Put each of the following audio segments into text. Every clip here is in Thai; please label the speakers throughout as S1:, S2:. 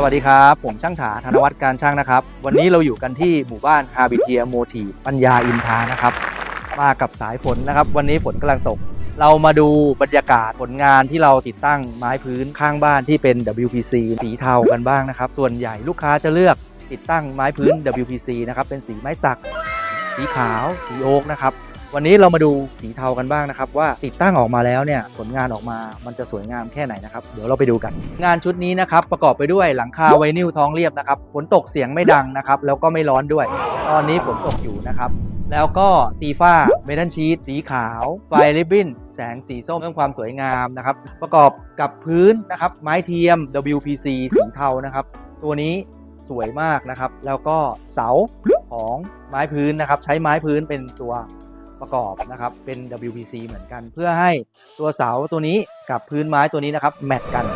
S1: สวัสดีครับ ผมช่างถาธนวัฒน์การช่างนะครับ วันนี้เราอยู่กันที่หมู่บ้านฮาบิเทียโมทีปัญญาอินทานะครับ มากับสายฝนนะครับ วันนี้ฝนกำลังตก เรามาดูบรรยากาศผลงานที่เราติดตั้งไม้พื้นข้างบ้านที่เป็น WPC สีเทากันบ้างนะครับ ส่วนใหญ่ลูกค้าจะเลือกติดตั้งไม้พื้น WPC นะครับเป็นสีไม้สัก สีขาว สีโอ๊กนะครับ วันนี้เรามาดูสีเทากันบ้างนะครับ ว่าติดตั้งออกมาแล้วเนี่ยผลงานออกมามันจะสวยงามแค่ไหนนะครับ เดี๋ยวเราไปดูกัน งานชุดนี้นะครับประกอบไปด้วยหลังคาไวนิลท้องเรียบนะครับฝนตกเสียงไม่ดังนะครับแล้วก็ไม่ร้อนด้วย ตอนนี้ฝนตกอยู่นะครับแล้วก็ตีฝ้าเมทัลชีตสีขาว ไฟริบบิ้น แสงสีส้มเพิ่มความสวยงามนะครับ ประกอบกับพื้นนะครับ ไม้เทียม WPC สีเทานะครับ ตัวนี้สวยมากนะครับ แล้วก็เสาของไม้พื้นนะครับ ใช้ไม้พื้นเป็นตัว ประกอบนะครับเป็น WPC เหมือนกัน เพื่อให้ตัวเสาตัวนี้กับพื้นไม้ตัวนี้นะครับแมทกัน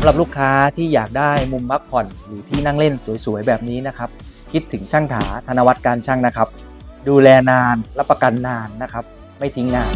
S1: ำหรับลูกค้าที่อยากได้มุมพักผ่อนหรือที่นั่งเล่นสวยๆ แบบนี้นะครับ คิดถึงช่างถาธนวัฒน์การช่างนะครับ ดูแลนานรับประกันนานนะครับ ไม่ทิ้งงาน